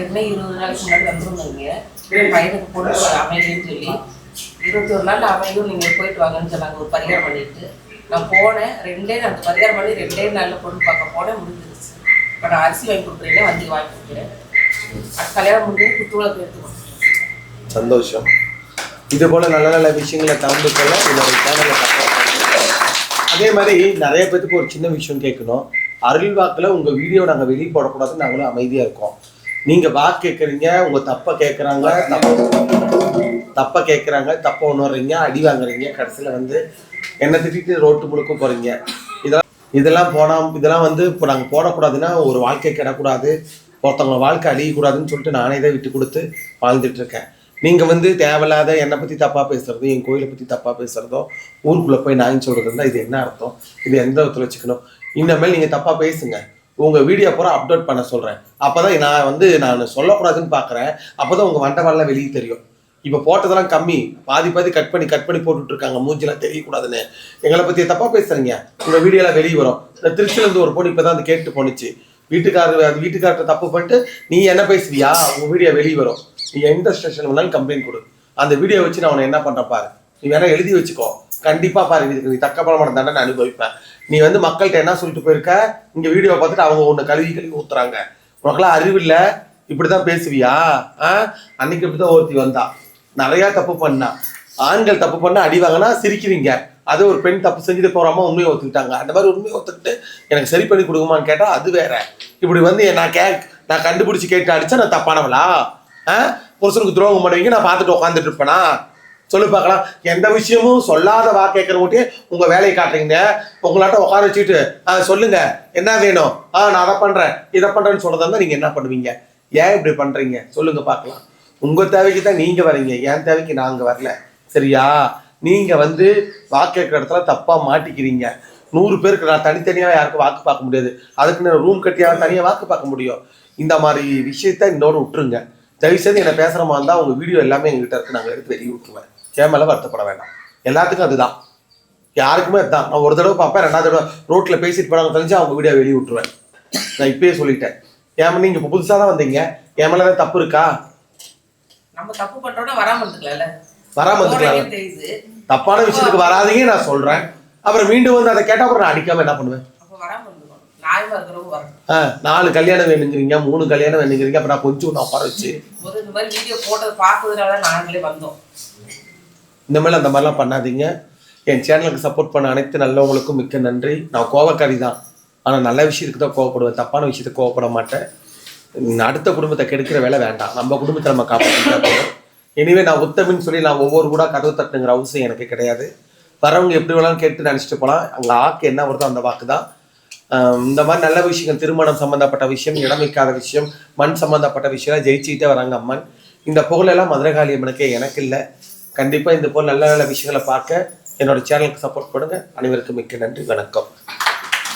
ஏற்கனவே இருபது நாளைக்கு முன்னாடி வந்துருந்தோங்க பையனுக்கு பொண்ணு அமைதின்னு சொல்லி இருபத்தி ஒரு நாள் அமைதியும் நீங்கள் போயிட்டு வாங்கன்னு சொன்னாங்க ஒரு பரிகாரம் பண்ணிட்டு. நான் போனேன் ரெண்டே நாள் பரிகாரம் பண்ணி ரெண்டே நாளில் பொண்ணு பார்க்க போனேன் முடிஞ்சிருச்சு. இப்போ நான் அரிசி வாங்கி கொடுக்குறேன் வண்டி வாங்கி கொடுக்குறேன். அது கல்யாணம் முடிஞ்சு குத்துவிளக்கு எடுத்துக்கணும். சந்தோஷம். இது போல நல்ல நல்ல விஷயங்களை கலந்து என்னோட சேனலை அதே மாதிரி நிறைய பேத்துக்கு ஒரு சின்ன விஷயம் கேட்கணும். அருள் வாக்கில் உங்கள் வீடியோ நாங்கள் வெளியே போடக்கூடாதுன்னு நாங்களும் அமைதியாக இருக்கோம். நீங்க வாக்கு கேட்குறீங்க உங்க தப்ப கேட்குறாங்க தப்ப கேட்குறாங்க தப்ப உணர்றீங்க அடி வாங்குறீங்க கடைசியில் வந்து என்ன திட்டிட்டு ரோட்டு முழுக்க போறீங்க. இதெல்லாம் இதெல்லாம் போனால் இதெல்லாம் வந்து இப்போ நாங்கள் போடக்கூடாதுன்னா ஒரு வாழ்க்கை கிடக்கூடாது. ஒருத்தவங்க வாழ்க்கை அழியக்கூடாதுன்னு சொல்லிட்டு நானே தான் விட்டு கொடுத்து வாழ்ந்துட்டு இருக்கேன். நீங்கள் வந்து தேவையில்லாத என்னை பற்றி தப்பாக பேசுறது என் கோயிலை பற்றி தப்பாக பேசுறதோ ஊருக்குள்ளே போய் நான் சொல்கிறது இருந்தால் இது என்ன அர்த்தம்? இது எந்த விதத்தில் வச்சுக்கணும்? இனிமேல் நீங்கள் தப்பாக பேசுங்க. உங்கள் வீடியோ பூரா அப்லோட் பண்ண சொல்கிறேன் அப்போ தான் நான் வந்து நான் சொல்லக்கூடாதுன்னு பார்க்குறேன் அப்போ தான் உங்கள் வண்டவாளெலாம் வெளியே தெரியும். இப்போ போட்டதெல்லாம் கம்மி. பாதி பாதி கட் பண்ணி கட் பண்ணி போட்டுட்டு இருக்காங்க மூஞ்சிலாம் தெரியக்கூடாதுன்னு. எங்களை பற்றி தப்பாக பேசுறீங்க. உங்கள் வீடியோலாம் வெளியே வரும். இந்த திருச்சியிலேருந்து ஒரு பொண்ணு இப்போ தான் வந்து கேட்டு போணுச்சு. வீட்டுக்காரர் அது வீட்டுக்காரர்கிட்ட தப்பு பண்ணிட்டு நீ என்ன பேசுவியா உங்க வீடியோ வெளியே வரும். நீ எந்த ஸ்டேஷன் வேணாலும் கம்ப்ளைண்ட் கொடு. அந்த வீடியோ வச்சு நான் உன்னை என்ன பண்றேன் பாரு. நீ வேணா எழுதி வச்சுக்கோ. கண்டிப்பா பாரு இதுக்கு நீ தக்க பலமான தண்டனை அனுபவிப்பேன். நீ வந்து மக்கள்கிட்ட என்ன சொல்லிட்டு போயிருக்க? இங்க வீடியோ பார்த்துட்டு அவங்க உன்னை கழுவி கழுவி ஊத்துறாங்க. உனக்கெல்லாம் அறிவில்ல இப்படிதான் பேசுவியா? ஆ? அன்னைக்கு இப்படிதான் ஒருத்தி வந்தா. நிறைய தப்பு பண்ணா. ஆண்கள் தப்பு பண்ணா அடி வாங்கினா சிரிக்கிறீங்க. அது ஒரு பெண் தப்பு செஞ்சுட்டு போறாம உண்மையை ஒத்துக்கிட்டாங்க. அந்த மாதிரி உண்மையை ஒத்துக்கிட்டு எனக்கு சரி பண்ணி கொடுக்குமான்னு கேட்டா அது வேற. இப்படி வந்து நான் கே நான் கண்டுபிடிச்சு கேட்டு அடிச்சா நான் தப்பானவளா? ஆ? புருஷனுக்கு துரோகம் பண்ணுவீங்க நான் பார்த்துட்டு உட்காந்துட்டு இருப்பேனா? சொல்லு பார்க்கலாம். எந்த விஷயமும் சொல்லாத வா கேட்கறவங்கட்டே உங்கள் வேலையை காட்டுறீங்க. உங்களாட்ட உட்கார வச்சுட்டு ஆ சொல்லுங்க. என்ன வேணும்? ஆ நான் அதை பண்ணுறேன் இதை பண்ணுறேன்னு சொன்னதா இருந்தால் நீங்கள் என்ன பண்ணுவீங்க? ஏன் இப்படி பண்ணுறீங்க சொல்லுங்க பார்க்கலாம். உங்கள் தேவைக்கு தான் நீங்கள் வரீங்க. என் தேவைக்கு நாங்கள் வரல. சரியா? நீங்கள் வந்து வாக்கு கேட்குற இடத்துல தப்பாக மாட்டிக்கிறீங்க. நூறு பேருக்கு நான் தனித்தனியாக யாருக்கும் வாக்கு பார்க்க முடியாது. அதுக்கு நான் ரூம் கட்டியாக தனியாக வாக்கு பார்க்க முடியும். இந்த மாதிரி விஷயத்த இன்னொரு விட்டுருங்க. தயவுசெய்து என்னை என்ன மாதிரி இருந்தால் உங்கள் வீடியோ எல்லாமே எங்ககிட்ட இருக்கு. நாங்கள் எடுத்து வெளியே விட்டுருவேன் என் மேல வருத்தப்பட வேண்டாம். எல்லாத்துக்கும் அதுதான். யாருக்குமே அதுதான். நான் ஒரு தடவை பார்ப்பேன் ரெண்டாவது தடவை ரோட்ல பேசிட்டு போனாங்க தெரிஞ்சு அவங்க வீடியோ வெளியே விட்டுருவேன். நான் இப்பயே சொல்லிட்டேன். ஏன் நீங்க இப்போ புதுசா தான் வந்தீங்க. என் மேல ஏதாவது தப்பு இருக்கா? நம்ம தப்பு பண்ணுறோட வராமல் இருந்துக்கலாம்ல. வராம இருந்துக்கலாம் தப்பான விஷயத்துக்கு வராதீங்க நான் சொல்றேன். அப்புறம் மீண்டும் வந்து அதை கேட்டா அப்புறம் நான் அடிக்காம என்ன பண்ணுவேன்? வராமல் நாலு கல்யாணம் வேணுங்கிறீங்க மூணு கல்யாணம் வேணுங்கிறீங்க அப்புறம் நான் கொஞ்சம் நான் உட்கார வச்சு. ஒரு இந்த மாதிரி அந்த மாதிரிலாம் பண்ணாதீங்க. என் சேனலுக்கு சப்போர்ட் பண்ண அனைத்து நல்லவங்களுக்கும் மிக்க நன்றி. நான் கோவக்காரி தான். ஆனால் நல்ல விஷயத்துக்கு தான் கோவப்படுவேன். தப்பான விஷயத்துக்கு கோவப்பட மாட்டேன். அடுத்த குடும்பத்தை கெடுக்கிற வேலை வேண்டாம். நம்ம குடும்பத்தை நம்ம காப்பாற்றிட்டா இனிமே நான் உத்தமின்னு சொல்லி நான் ஒவ்வொரு கூட கதவு தட்டுங்கிற அவசியம் எனக்கு கிடையாது. வரவங்க எப்படி வேணாலும் கேட்டு நினச்சிட்டு போகலாம் அங்கே ஆக்கு என்ன வருதோ அந்த வாக்கு தான். இந்த மாதிரி நல்ல விஷயங்கள் திருமணம் சம்மந்தப்பட்ட விஷயம் இடம் வைக்காத விஷயம் மண் சம்மந்தப்பட்ட விஷயம் ஜெயிச்சுக்கிட்டே வராங்க அம்மன். இந்த புகழெல்லாம் மதுரகாளி அம்மனுக்கே எனக்கு இல்லை கண்டிப்பாக இந்த போல் நல்ல நல்ல விஷயங்களை பார்க்க என்னோட சேனலுக்கு சப்போர்ட் பண்ணுங்கள் அனைவருக்கும் மிக்க நன்றி. வணக்கம்.